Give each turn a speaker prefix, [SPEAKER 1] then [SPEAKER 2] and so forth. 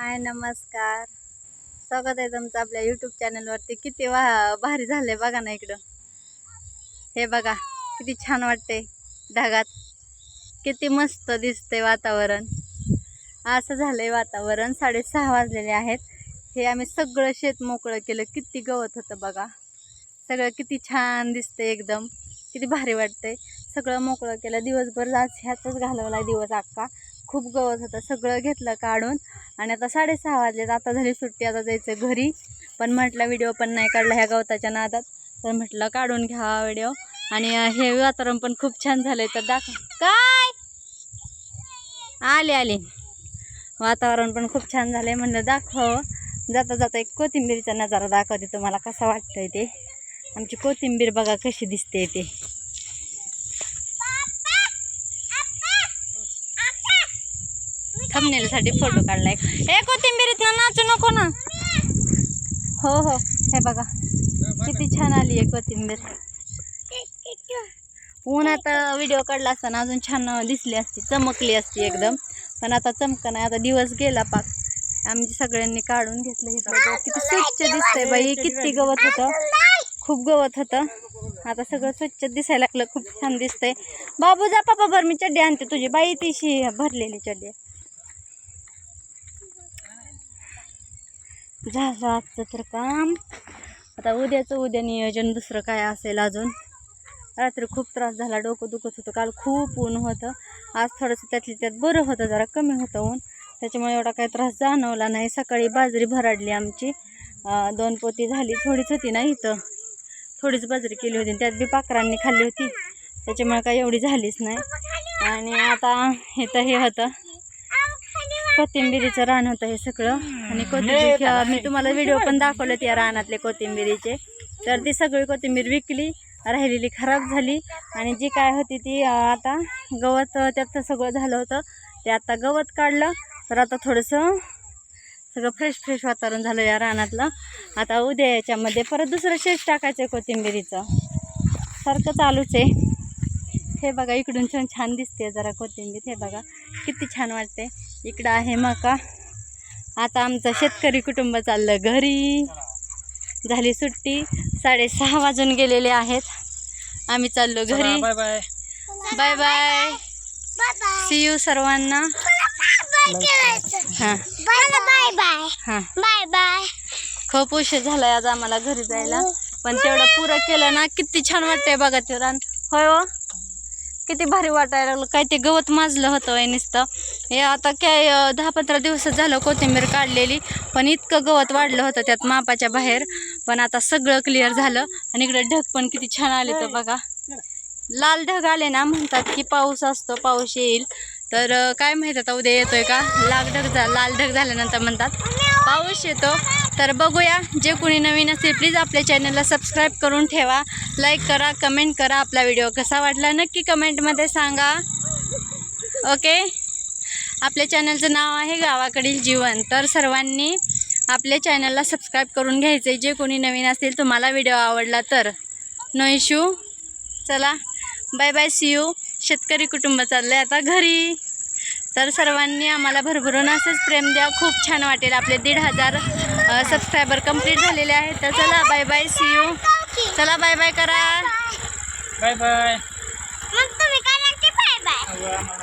[SPEAKER 1] हाय नमस्कार. स्वागत आहे तुमचं आपल्या यूट्यूब चॅनलवरती किती वा भारी झालंय बघा ना इकडं. हे बघा किती छान वाटते ढगात. किती मस्त दिसते वातावरण. असं झालंय वातावरण. साडेसहा वाजलेले आहेत. हे आम्ही सगळं शेत मोकळं केलं. किती गवत होतं बघा. सगळं किती छान दिसते एकदम. किती भारी वाटते सगळं मोकळं केलं. दिवसभर आज ह्यातच घालवला दिवस अख्खा. खूप गवत होतं. सगळं घेतलं काढून. आणि आता साडेसहा वाजलेत. आता झाली सुट्टी. आता जायचं घरी. पण म्हटलं व्हिडिओ पण नाही काढला ह्या गवताच्या नादात. तर म्हटलं काढून घ्या व्हिडिओ. आणि हे वातावरण पण खूप छान झालंय. तर दाखव. काय? आले आले. वातावरण पण खूप छान झालंय. म्हणलं दाखव. जाता जाता एक कोथिंबीरचा नजारा दाखवते तुम्हाला कसा वाटतंय ते. आमची कोथिंबीर बघा कशी दिसते ते. थंबनेलसाठी फोटो काढलाय. ए कोथिंबीरीत नाचू नको ना. हो हो. हे बघा. किती छान आली आहे कोथिंबीर. ऊन आता व्हिडिओ काढला असताना अजून छान दिसली असती चमकली असती एकदम. पण आता चमक नाही आता दिवस गेला पाक. आमची सगळ्यांनी काढून घेतलं इथं किती स्वच्छ दिसतंय बाई. किती गवत होतं. खूप गवत होतं. आता सगळं स्वच्छ दिसायला लागलं. खूप छान दिसतंय. बाबू जा पापा भर मी चड्डी आणते तुझी. बाई तिशी भरलेली चड्डी झालं आजचं तर काम. आता उद्याचं उद्या नियोजन दुसरं काय असेल अजून? रात्री खूप त्रास झाला डोकं दुखत होतं. काल खूप ऊन होतं. आज थोडंसं त्यातली त्यात बरं होतं जरा कमी होतं ऊन. त्याच्यामुळे एवढा काही त्रास जाणवला नाही. सकाळी बाजरी भराडली आमची. दोन पोती झाली. थोडीच होती ना इथं. थोडीच बाजरी केली होती. त्यात बी पाकरांनी खाल्ली होती. त्याच्यामुळे काही एवढी झालीच नाही. आणि आता इथं हे होतं. कोथिंबिरीचं रान होतं हे सगळं. आणि कोथिंबीर मी तुम्हाला व्हिडिओ पण दाखवले त्या रानातले कोथिंबिरीचे. तर ती सगळी कोथिंबीर विकली राहिलेली खराब झाली. आणि जी काय होती ती आता गवत त्यात सगळं झालं होतं. ते आता गवत काढलं. तर आता थोडंसं सगळं फ्रेश फ्रेश वातावरण झालं या रानातलं. आता उद्या याच्यामध्ये परत दुसरं शेष टाकायचं आहे कोथिंबिरीचं. सारखं चालूच आहे. हे बघा इकडून छान छान दिसते जरा कोथिंबीर. हे बघा किती छान वाटते इकडं आहे मका. आता आमचं शेतकरी कुटुंब चाललं घरी. झाली सुट्टी. साडेसहा वाजून गेलेले आहेत. आम्ही चाललो घरी.
[SPEAKER 2] Bye bye
[SPEAKER 1] bye bye see you सर्वांना. हां.
[SPEAKER 3] बाय बाय
[SPEAKER 1] हां.
[SPEAKER 3] बाय बाय
[SPEAKER 1] खूप उशीर झालाय आज आम्हाला घरी जायला. पण तेवढं पुरं केलं ना किती छान वाटतंय बघा ते रान. होय हो. किती भारी वाटायला लागलं. काय ते गवत माजलं होतं वय नुसतं. हे आता काय दहा पंधरा दिवस झालं कोथिंबीर काढलेली पण इतकं गवत वाढलं होतं त्यात मापाच्या बाहेर. पण आता सगळं क्लिअर झालं आणि इकडे ढग पण किती छान आले तर बघा. लाल ढग आले ना म्हणतात की पाऊस असतो पाऊस येईल. तर काय माहीत आता उद्या येतोय का? लाल ढग झा लाल ढग झाल्यानंतर म्हणतात पाऊस येतो. तर बघूया जे कोणी नवीन असेल प्लीज आपल्या चॅनलला सबस्क्राईब करून ठेवा. लाईक करा कमेंट करा. आपला व्हिडिओ कसा वाटला नक्की कमेंटमध्ये सांगा. ओके आपल्या चॅनलचं नाव आहे गावाकडील जीवन. तर सर्वांनी आपल्या चॅनलला सबस्क्राईब करून घ्यायचं जे कोणी नवीन असतील तुम्हाला व्हिडिओ आवडला तर. नो इशू चला. बाय बाय सी यू शेतकरी कुटुंब चाललं आहे आता घरी. तर सर्वांनी आम्हाला भरभरून असंच प्रेम द्या. खूप छान वाटेल आपले दीड हजार सबस्क्रायबर कंप्लीट झालेले आहेत. तर चला बाय बाय सी यू चला बाय बाय करा.
[SPEAKER 2] Bye bye.